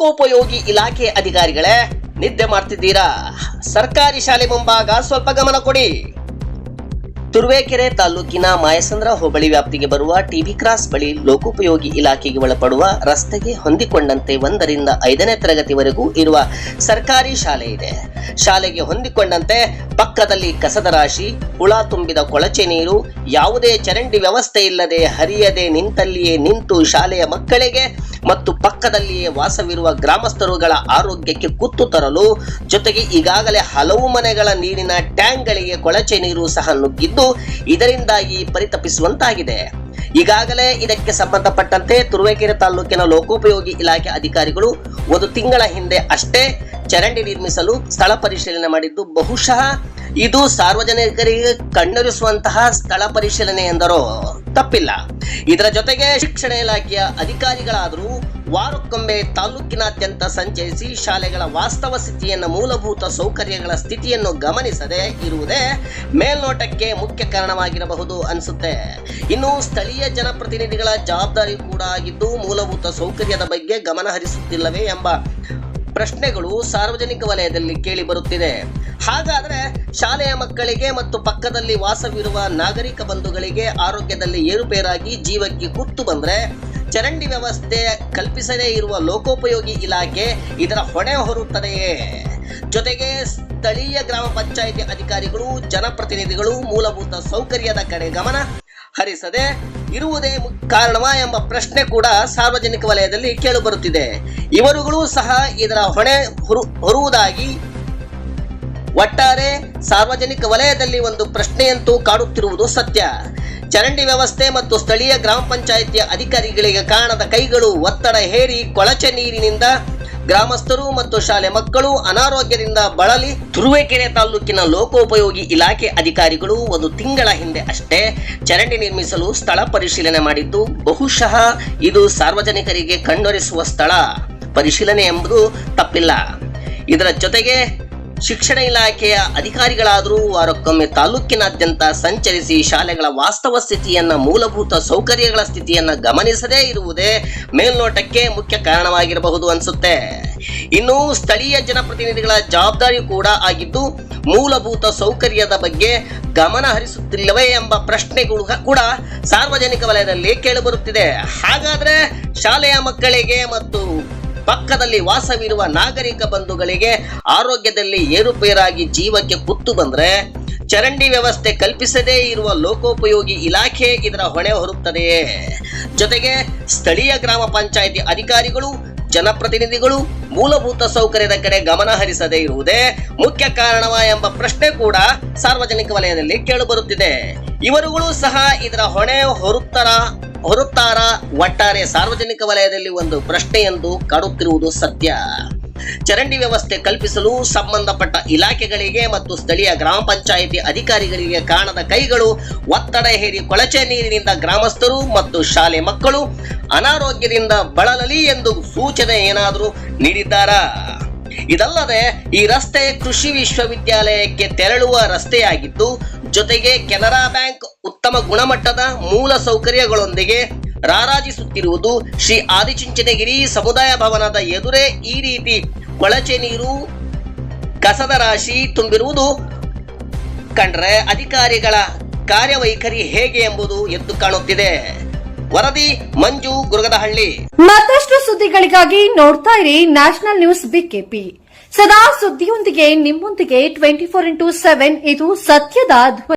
ಲೋಕೋಪಯೋಗಿ ಇಲಾಖೆ ಅಧಿಕಾರಿಗಳೇ, ನಿದ್ದೆ ಮಾಡ್ತಿದ್ದೀರಾ? ಸರ್ಕಾರಿ ಶಾಲೆ ಮುಂಭಾಗ ಸ್ವಲ್ಪ ಗಮನ ಕೊಡಿ. ತುರುವೇಕೆರೆ ತಾಲೂಕಿನ ಮಾಯಸಂದ್ರ ಹೋಬಳಿ ವ್ಯಾಪ್ತಿಗೆ ಬರುವ ಟಿಬಿ ಕ್ರಾಸ್ ಬಳಿ ಲೋಕೋಪಯೋಗಿ ಇಲಾಖೆಗೆ ಒಳಪಡುವ ರಸ್ತೆಗೆ ಹೊಂದಿಕೊಂಡಂತೆ ಒಂದರಿಂದ ಐದನೇ ತರಗತಿವರೆಗೂ ಇರುವ ಸರ್ಕಾರಿ ಶಾಲೆ ಇದೆ. ಶಾಲೆಗೆ ಹೊಂದಿಕೊಂಡಂತೆ ಪಕ್ಕದಲ್ಲಿ ಕಸದ ರಾಶಿ, ಹುಳ ತುಂಬಿದ ಕೊಳಚೆ ನೀರು, ಯಾವುದೇ ಚರಂಡಿ ವ್ಯವಸ್ಥೆ ಇಲ್ಲದೆ ಹರಿಯದೆ ನಿಂತಲ್ಲಿಯೇ ನಿಂತು ಶಾಲೆಯ ಮಕ್ಕಳಿಗೆ ಮತ್ತು ಪಕ್ಕದಲ್ಲಿಯೇ ವಾಸವಿರುವ ಗ್ರಾಮಸ್ಥರುಗಳ ಆರೋಗ್ಯಕ್ಕೆ ಕುತ್ತು ತರಲು ಜೊತೆಗೆ ಈಗಾಗಲೇ ಹಲವು ಮನೆಗಳ ನೀರಿನ ಟ್ಯಾಂಕ್ಗಳಿಗೆ ಕೊಳಚೆ ನೀರು ಸಹ ನುಗ್ಗಿದ್ದು ಇದರಿಂದಾಗಿ ಪರಿತಪಿಸುವಂತಾಗಿದೆ. ಈಗಾಗಲೇ ಇದಕ್ಕೆ ಸಂಬಂಧಪಟ್ಟಂತೆ ತುರುವೇಕೆರೆ ತಾಲೂಕಿನ ಲೋಕೋಪಯೋಗಿ ಇಲಾಖೆ ಅಧಿಕಾರಿಗಳು ಒಂದು ತಿಂಗಳ ಹಿಂದೆ ಅಷ್ಟೇ ಚರಂಡಿ ನಿರ್ಮಿಸಲು ಸ್ಥಳ ಪರಿಶೀಲನೆ ಮಾಡಿದ್ದು. ಬಹುಶಃ ಇದು ಸಾರ್ವಜನಿಕರಿಗೆ ಕಣ್ಣರಿಸುವಂತಹ ಸ್ಥಳ ಪರಿಶೀಲನೆ ಎಂದರೂ ತಪ್ಪಿಲ್ಲ. ಇದರ ಜೊತೆಗೆ ಶಿಕ್ಷಣ ಇಲಾಖೆಯ ಅಧಿಕಾರಿಗಳಾದರೂ ವಾರಕ್ಕೊಮ್ಮೆ ತಾಲೂಕಿನಾದ್ಯಂತ ಸಂಚರಿಸಿ ಶಾಲೆಗಳ ವಾಸ್ತವ ಸ್ಥಿತಿಯನ್ನು, ಮೂಲಭೂತ ಸೌಕರ್ಯಗಳ ಸ್ಥಿತಿಯನ್ನು ಗಮನಿಸದೆ ಇರುವುದೇ ಮೇಲ್ನೋಟಕ್ಕೆ ಮುಖ್ಯ ಕಾರಣವಾಗಿರಬಹುದು ಅನಿಸುತ್ತೆ. ಇನ್ನು ಸ್ಥಳೀಯ ಜನಪ್ರತಿನಿಧಿಗಳ ಜವಾಬ್ದಾರಿ ಕೂಡ ಆಗಿದ್ದು, ಮೂಲಭೂತ ಸೌಕರ್ಯದ ಬಗ್ಗೆ ಗಮನ ಹರಿಸುತ್ತಿಲ್ಲವೇ ಎಂಬ ಪ್ರಶ್ನೆಗಳು ಸಾರ್ವಜನಿಕ ವಲಯದಲ್ಲಿ ಕೇಳಿ ಬರುತ್ತಿದೆ. ಹಾಗಾದರೆ ಶಾಲೆಯ ಮಕ್ಕಳಿಗೆ ಮತ್ತು ಪಕ್ಕದಲ್ಲಿ ವಾಸವಿರುವ ನಾಗರಿಕ ಬಂಧುಗಳಿಗೆ ಆರೋಗ್ಯದಲ್ಲಿ ಏರುಪೇರಾಗಿ ಜೀವಕ್ಕೆ ಕುತ್ತು ಬಂದರೆ ಚರಂಡಿ ವ್ಯವಸ್ಥೆ ಕಲ್ಪಿಸದೇ ಇರುವ ಲೋಕೋಪಯೋಗಿ ಇಲಾಖೆ ಇದರ ಹೊಣೆ ಹೊರುತ್ತದೆಯೇ? ಜೊತೆಗೆ ಸ್ಥಳೀಯ ಗ್ರಾಮ ಪಂಚಾಯಿತಿ ಅಧಿಕಾರಿಗಳು, ಜನಪ್ರತಿನಿಧಿಗಳು, ಮೂಲಭೂತ ಸೌಕರ್ಯದ ಕಡೆ ಗಮನ ಹರಿಸದೆ ಇರುವುದೇ ಕಾರಣವಾ ಎಂಬ ಪ್ರಶ್ನೆ ಕೂಡ ಸಾರ್ವಜನಿಕ ವಲಯದಲ್ಲಿ ಕೇಳಿಬರುತ್ತಿದೆ ಇವರುಗಳು ಸಹ ಇದರ ಹೊಣೆ ಹೊರು, ಹೊರುವುದಾಗಿ ಒಟ್ಟಾರೆ ಸಾರ್ವಜನಿಕ ವಲಯದಲ್ಲಿ ಒಂದು ಪ್ರಶ್ನೆಯಂತೂ ಕಾಡುತ್ತಿರುವುದು ಸತ್ಯ. ಚರಂಡಿ ವ್ಯವಸ್ಥೆ ಮತ್ತು ಸ್ಥಳೀಯ ಗ್ರಾಮ ಪಂಚಾಯಿತಿಯ ಅಧಿಕಾರಿಗಳಿಗೆ ಕಾಣದ ಕೈಗಳು ಒತ್ತಡ ಹೇರಿ ಕೊಳಚೆ ನೀರಿನಿಂದ ಗ್ರಾಮಸ್ಥರು ಮತ್ತು ಶಾಲೆ ಮಕ್ಕಳು ಅನಾರೋಗ್ಯದಿಂದ ಬಳಲಿ ತುರುವೇಕೆರೆ ತಾಲೂಕಿನ ಲೋಕೋಪಯೋಗಿ ಇಲಾಖೆ ಅಧಿಕಾರಿಗಳು ಒಂದು ತಿಂಗಳ ಹಿಂದೆ ಅಷ್ಟೇ ಚರಂಡಿ ನಿರ್ಮಿಸಲು ಸ್ಥಳ ಪರಿಶೀಲನೆ ಮಾಡಿದ್ದು, ಬಹುಶಃ ಇದು ಸಾರ್ವಜನಿಕರಿಗೆ ಕಣ್ಣೊರೆಸುವ ಸ್ಥಳ. ಪರಿಶೀಲನೆ ಎಂಬುದು ತಪ್ಪಿಲ್ಲ. ಇದರ ಜೊತೆಗೆ ಶಿಕ್ಷಣ ಇಲಾಖೆಯ ಅಧಿಕಾರಿಗಳಾದರೂ ವಾರಕ್ಕೊಮ್ಮೆ ತಾಲೂಕಿನಾದ್ಯಂತ ಸಂಚರಿಸಿ ಶಾಲೆಗಳ ವಾಸ್ತವ ಸ್ಥಿತಿಯನ್ನ, ಮೂಲಭೂತ ಸೌಕರ್ಯಗಳ ಸ್ಥಿತಿಯನ್ನ ಗಮನಿಸದೇ ಇರುವುದೇ ಮೇಲ್ನೋಟಕ್ಕೆ ಮುಖ್ಯ ಕಾರಣವಾಗಿರಬಹುದು ಅನಿಸುತ್ತೆ. ಇನ್ನು ಸ್ಥಳೀಯ ಜನಪ್ರತಿನಿಧಿಗಳ ಜವಾಬ್ದಾರಿ ಕೂಡ ಆಗಿದ್ದು, ಮೂಲಭೂತ ಸೌಕರ್ಯದ ಬಗ್ಗೆ ಗಮನ ಹರಿಸುತ್ತಿಲ್ಲವೇ ಎಂಬ ಪ್ರಶ್ನೆಗಳು ಕೂಡ ಸಾರ್ವಜನಿಕ ವಲಯದಲ್ಲಿ ಕೇಳಿಬರುತ್ತಿದೆ. ಹಾಗಾದ್ರೆ ಶಾಲೆಯ ಮಕ್ಕಳಿಗೆ ಮತ್ತು ಪಕ್ಕದಲ್ಲಿ ವಾಸವಿರುವ ನಾಗರಿಕ ಬಂಧುಗಳಿಗೆ ಆರೋಗ್ಯದಲ್ಲಿ ಏರುಪೇರಾಗಿ ಜೀವಕ್ಕೆ ಕುತ್ತು ಬಂದ್ರೆ ಚರಂಡಿ ವ್ಯವಸ್ಥೆ ಕಲ್ಪಿಸದೇ ಇರುವ ಲೋಕೋಪಯೋಗಿ ಇಲಾಖೆ ಇದರ ಹೊಣೆ ಹೊರುತ್ತದೆಯೇ ಜೊತೆಗೆ ಸ್ಥಳೀಯ ಗ್ರಾಮ ಪಂಚಾಯಿತಿ ಅಧಿಕಾರಿಗಳು, ಜನಪ್ರತಿನಿಧಿಗಳು ಮೂಲಭೂತ ಸೌಕರ್ಯದ ಕಡೆ ಗಮನ ಹರಿಸದೇ ಇರುವುದೇ ಮುಖ್ಯ ಕಾರಣವ ಎಂಬ ಪ್ರಶ್ನೆ ಕೂಡ ಸಾರ್ವಜನಿಕ ವಲಯದಲ್ಲಿ ಕೇಳಿಬರುತ್ತಿದೆ. ಇವರುಗಳು ಸಹ ಇದರ ಹೊಣೆ ಹೊರುತ್ತರ? ಹೊರುತ್ತಾರ ಒಟ್ಟಾರೆ ಸಾರ್ವಜನಿಕ ವಲಯದಲ್ಲಿ ಒಂದು ಪ್ರಶ್ನೆ ಎಂದು ಕಾಡುತ್ತಿರುವುದು ಸತ್ಯ. ಚರಂಡಿ ವ್ಯವಸ್ಥೆ ಕಲ್ಪಿಸಲು ಸಂಬಂಧಪಟ್ಟ ಇಲಾಖೆಗಳಿಗೆ ಮತ್ತು ಸ್ಥಳೀಯ ಗ್ರಾಮ ಪಂಚಾಯಿತಿ ಅಧಿಕಾರಿಗಳಿಗೆ ಕಾಣದ ಕೈಗಳು ಒತ್ತಡ ಹೇರಿ ಕೊಳಚೆ ನೀರಿನಿಂದ ಗ್ರಾಮಸ್ಥರು ಮತ್ತು ಶಾಲೆ ಮಕ್ಕಳು ಅನಾರೋಗ್ಯದಿಂದ ಬಳಲಲಿ ಎಂದು ಸೂಚನೆ ಏನಾದರೂ ನೀಡಿದ್ದಾರಾ? ಇದಲ್ಲದೆ ಈ ರಸ್ತೆ ಕೃಷಿ ವಿಶ್ವವಿದ್ಯಾಲಯಕ್ಕೆ ತೆರಳುವ ರಸ್ತೆಯಾಗಿದ್ದು ಜೊತೆಗೆ ಕೆನರಾ ಬ್ಯಾಂಕ್ ಉತ್ತಮ ಗುಣಮಟ್ಟದ ಮೂಲ ಸೌಕರ್ಯಗಳೊಂದಿಗೆ ರಾರಾಜಿಸುತ್ತಿರುವುದು ಶ್ರೀ ಆದಿಚುಂಚನಗಿರಿ ಸಮುದಾಯ ಭವನದ ಎದುರೇ ಈ ರೀತಿ ಕೊಳಚೆ ನೀರು, ಕಸದ ರಾಶಿ ತುಂಬಿರುವುದು. ಕಂಡ್ರೆ ಅಧಿಕಾರಿಗಳ ಕಾರ್ಯವೈಖರಿ ಹೇಗೆ ಎಂಬುದು ಎದ್ದು ಕಾಣುತ್ತಿದೆ. ವರದಿ ಮಂಜು ಗುರುಗದಹಳ್ಳಿ. ಮತ್ತಷ್ಟು ಸುದ್ದಿಗಳಿಗಾಗಿ ನೋಡ್ತಾ ಇರಿ ನ್ಯಾಷನಲ್ ನ್ಯೂಸ್ ಬಿಕೆಪಿ ಸದಾ ಸುದ್ದಿಯೊಂದಿಗೆ ನಿಮ್ಮೊಂದಿಗೆ ಟ್ವೆಂಟಿ ಫೋರ್ ಇಂಟು ಸೆವೆನ್ ಇದು ಸತ್ಯದ